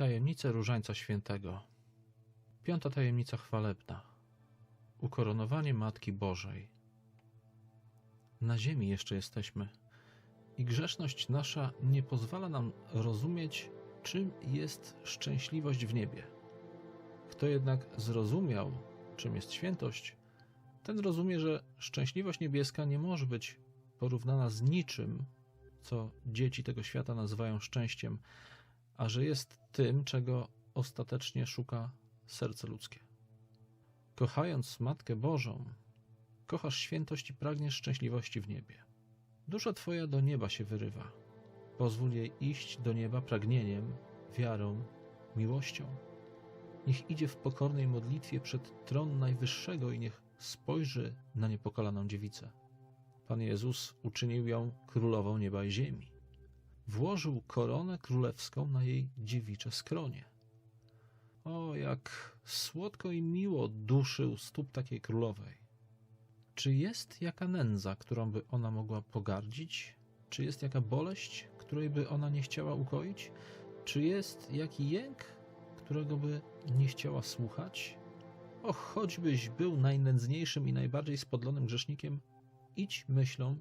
Tajemnice Różańca Świętego. Piąta tajemnica chwalebna. Ukoronowanie Matki Bożej. Na ziemi jeszcze jesteśmy i grzeszność nasza nie pozwala nam rozumieć, czym jest szczęśliwość w niebie. Kto jednak zrozumiał, czym jest świętość, ten rozumie, że szczęśliwość niebieska nie może być porównana z niczym, co dzieci tego świata nazywają szczęściem, a że jest tym, czego ostatecznie szuka serce ludzkie. Kochając Matkę Bożą, kochasz świętość i pragniesz szczęśliwości w niebie. Dusza Twoja do nieba się wyrywa. Pozwól jej iść do nieba pragnieniem, wiarą, miłością. Niech idzie w pokornej modlitwie przed tron Najwyższego i niech spojrzy na niepokalaną dziewicę. Pan Jezus uczynił ją królową nieba i ziemi. Włożył koronę królewską na jej dziewicze skronie. O, jak słodko i miło duszy u stóp takiej królowej. Czy jest jaka nędza, którą by ona mogła pogardzić? Czy jest jaka boleść, której by ona nie chciała ukoić? Czy jest jaki jęk, którego by nie chciała słuchać? O, choćbyś był najnędzniejszym i najbardziej spodlonym grzesznikiem, idź myślą,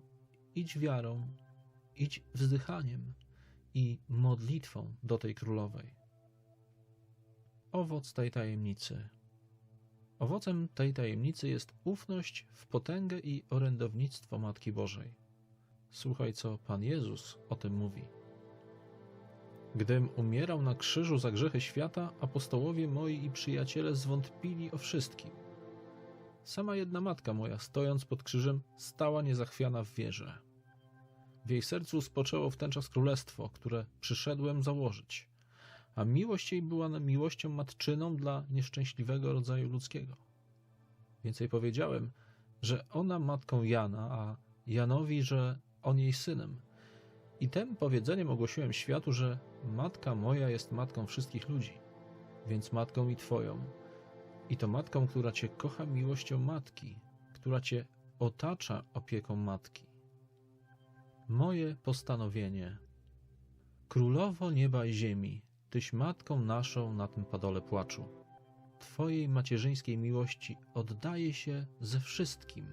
idź wiarą, idź wzdychaniem i modlitwą do tej królowej. Owoc tej tajemnicy. Owocem tej tajemnicy jest ufność w potęgę i orędownictwo Matki Bożej. Słuchaj, co Pan Jezus o tym mówi. Gdym umierał na krzyżu za grzechy świata, apostołowie moi i przyjaciele zwątpili o wszystkim. Sama jedna matka moja, stojąc pod krzyżem, stała niezachwiana w wierze. W jej sercu spoczęło w ten czas królestwo, które przyszedłem założyć, a miłość jej była miłością matczyną dla nieszczęśliwego rodzaju ludzkiego. Więcej powiedziałem, że ona matką Jana, a Janowi, że on jej synem. I tym powiedzeniem ogłosiłem światu, że matka moja jest matką wszystkich ludzi, więc matką i twoją. I to matką, która cię kocha miłością matki, która cię otacza opieką matki. Moje postanowienie. Królowo nieba i ziemi, tyś matką naszą na tym padole płaczu. Twojej macierzyńskiej miłości oddaje się ze wszystkim